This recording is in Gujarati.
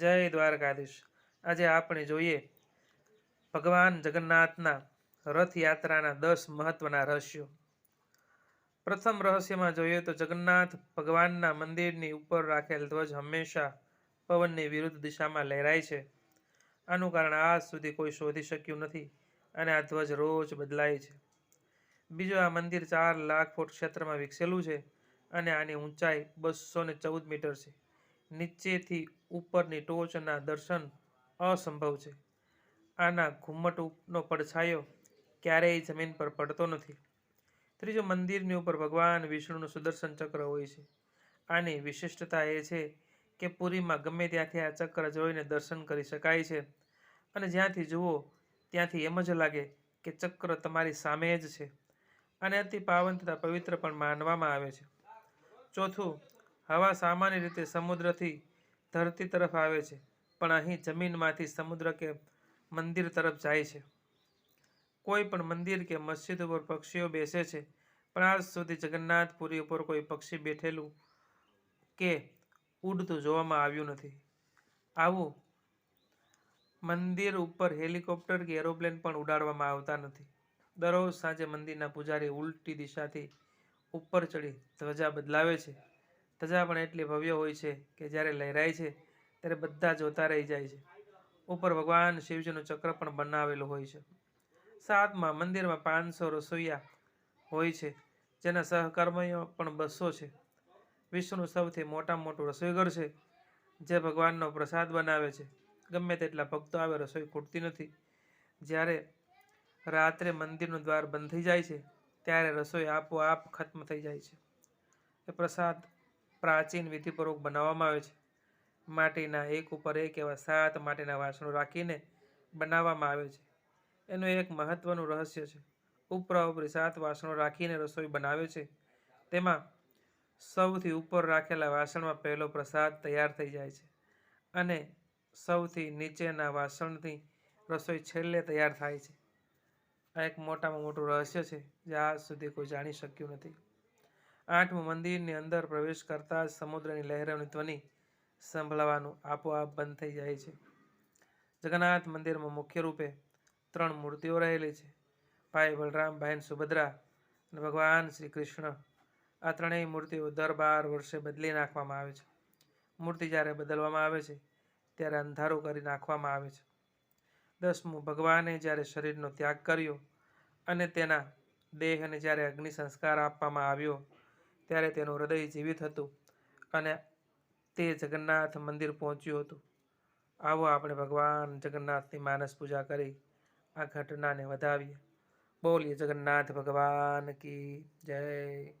જય દ્વારકાધીશ. આજે આપણે જોઈએ ભગવાન જગન્નાથના રથયાત્રાના દસ મહત્વના રહસ્યો. પ્રથમ રહસ્યમાં જોઈએ તો જગન્નાથ ભગવાનના મંદિરની ઉપર રાખેલ ધ્વજ હંમેશા પવનની વિરુદ્ધ દિશામાં લહેરાય છે. આનું કારણ આજ સુધી કોઈ શોધી શક્યું નથી અને આ ધ્વજ રોજ બદલાય છે. બીજું આ મંદિર ચાર લાખ ફૂટ ક્ષેત્રમાં વિકસેલું છે અને આની ઊંચાઈ બસો ને ચૌદ મીટર છે. નીચેથી ઉપરની ટોચના દર્શન અસંભવ છે. આના ઘુમ્મટનો પડછાયો ક્યારેય જમીન પર પડતો નથી. ત્રીજો મંદિરની ઉપર ભગવાન વિષ્ણુનું સુદર્શન ચક્ર હોય છે. આની વિશિષ્ટતા એ છે કે પુરીમાં ગમે ત્યાંથી આ ચક્ર જોઈને દર્શન કરી શકાય છે. અને જ્યાંથી જુઓ, ત્યાંથી એમ જ લાગે કે ચક્ર તમારી સામે જ છે. અને અતિ પાવન તથા પવિત્ર પણ માનવામાં આવે છે. ચોથું હવા સામાન્ય રીતે સમુદ્રથી ધરતી તરફ આવે છે, પણ અહીં જમીનમાંથી સમુદ્ર કે મંદિર તરફ જાય છે. કોઈ પણ મંદિર કે મસ્જિદ ઉપર પક્ષીઓ બેસે છે, પણ આજ સુધી જગન્નાથપુરી ઉપર કોઈ પક્ષી બેઠેલું કે ઉડતું જોવામાં આવ્યું નથી. આવું મંદિર ઉપર હેલિકોપ્ટર કે એરોપ્લેન પણ ઉડાડવામાં આવતા નથી. દરરોજ સાંજે મંદિરના પૂજારી ઉલટી દિશાથી ઉપર ચડી ધ્વજા બદલાવે છે. ધજા પણ એટલી ભવ્ય હોય છે કે જ્યારે લહેરાય છે, ત્યારે બધા જોતા રહી જાય છે. ઉપર ભગવાન શિવજીનું ચક્ર પણ બનાવેલું હોય છે. સાતમાં મંદિરમાં પાંચસો રસોઈયા હોય છે, જેના સહકર્મીઓ પણ બસો છે. વિશ્વનું સૌથી મોટામાં મોટું રસોઈઘર છે, જે ભગવાનનો પ્રસાદ બનાવે છે. ગમે તેટલા ભક્તો આવે, રસોઈ ખૂટતી નથી. જ્યારે રાત્રે મંદિરનું દ્વાર બંધ થઈ જાય છે, ત્યારે રસોઈ આપોઆપ ખત્મ થઈ જાય છે. એ પ્રસાદ પ્રાચીન વિધિપૂર્વક બનાવવામાં આવે છે. માટીના એક ઉપર એક એવા સાત માટીના વાસણો રાખીને બનાવવામાં આવે છે. એનું એક મહત્વનું રહસ્ય છે. ઉપરા ઉપરી સાત વાસણો રાખીને રસોઈ બનાવે છે. તેમાં સૌથી ઉપર રાખેલા વાસણમાં પહેલો પ્રસાદ તૈયાર થઈ જાય છે અને સૌથી નીચેના વાસણથી રસોઈ છેલ્લે તૈયાર થાય છે. આ એક મોટામાં મોટું રહસ્ય છે જે આજ સુધી કોઈ જાણી શક્યું નથી. આઠમું મંદિરની અંદર પ્રવેશ કરતાં જ સમુદ્રની લહેરોની ધ્વનિ સંભળાવાનું આપોઆપ બંધ થઈ જાય છે. જગન્નાથ મંદિરમાં મુખ્ય રૂપે ત્રણ મૂર્તિઓ રહેલી છે. ભાઈ બલરામ, બહેન સુભદ્રા અને ભગવાન શ્રી કૃષ્ણ. આ ત્રણેય મૂર્તિઓ દર બાર વર્ષે બદલી નાખવામાં આવે છે. મૂર્તિ જ્યારે બદલવામાં આવે છે, ત્યારે અંધારું કરી નાખવામાં આવે છે. દસમું, ભગવાને જ્યારે શરીરનો ત્યાગ કર્યો અને તેના દેહને જ્યારે અગ્નિ સંસ્કાર આપવામાં આવ્યો ત્યારે તેનું હૃદય જીવિત હતું અને તે જગન્નાથ મંદિર પહોંચ્યું હતું. આવો આપણે ભગવાન જગન્નાથની માનસ પૂજા કરી, આ ઘટનાને વધાવીએ. બોલીએ, જગન્નાથ ભગવાન કી જય.